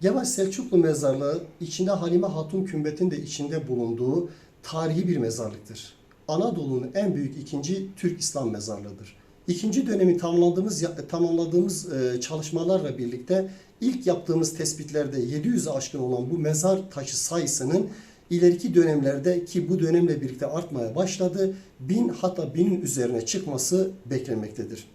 Gevaş Selçuklu Mezarlığı içinde Halime Hatun Kümbet'in de içinde bulunduğu tarihi bir mezarlıktır. Anadolu'nun en büyük ikinci Türk İslam mezarlığıdır. İkinci dönemi tamamladığımız tamamladığımız e, çalışmalarla birlikte ilk yaptığımız tespitlerde 700'e aşkın olan bu mezar taşı sayısının ileriki dönemlerde ki bu dönemle birlikte artmaya başladı. Bin hatta binin üzerine çıkması beklenmektedir.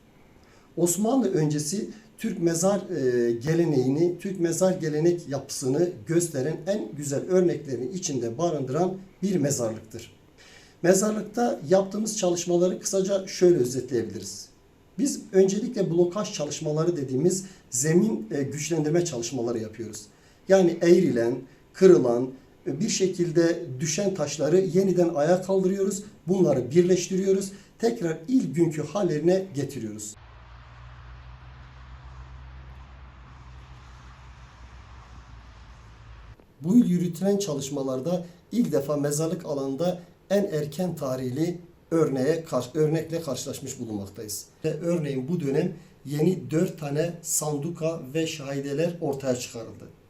Osmanlı öncesi Türk mezar e, geleneğini, Türk mezar gelenek yapısını gösteren en güzel örneklerini içinde barındıran bir mezarlıktır. Mezarlıkta yaptığımız çalışmaları kısaca şöyle özetleyebiliriz. Biz öncelikle blokaj çalışmaları dediğimiz zemin e, güçlendirme çalışmaları yapıyoruz. Yani eğrilen, kırılan, e, bir şekilde düşen taşları yeniden ayağa kaldırıyoruz. Bunları birleştiriyoruz. Tekrar ilk günkü hallerine getiriyoruz. Bu yıl yürütülen çalışmalarda ilk defa mezarlık alanında en erken tarihli örneğe örnekle karşılaşmış bulunmaktayız. Ve örneğin bu dönem yeni 4 tane sanduka ve şahideler ortaya çıkarıldı.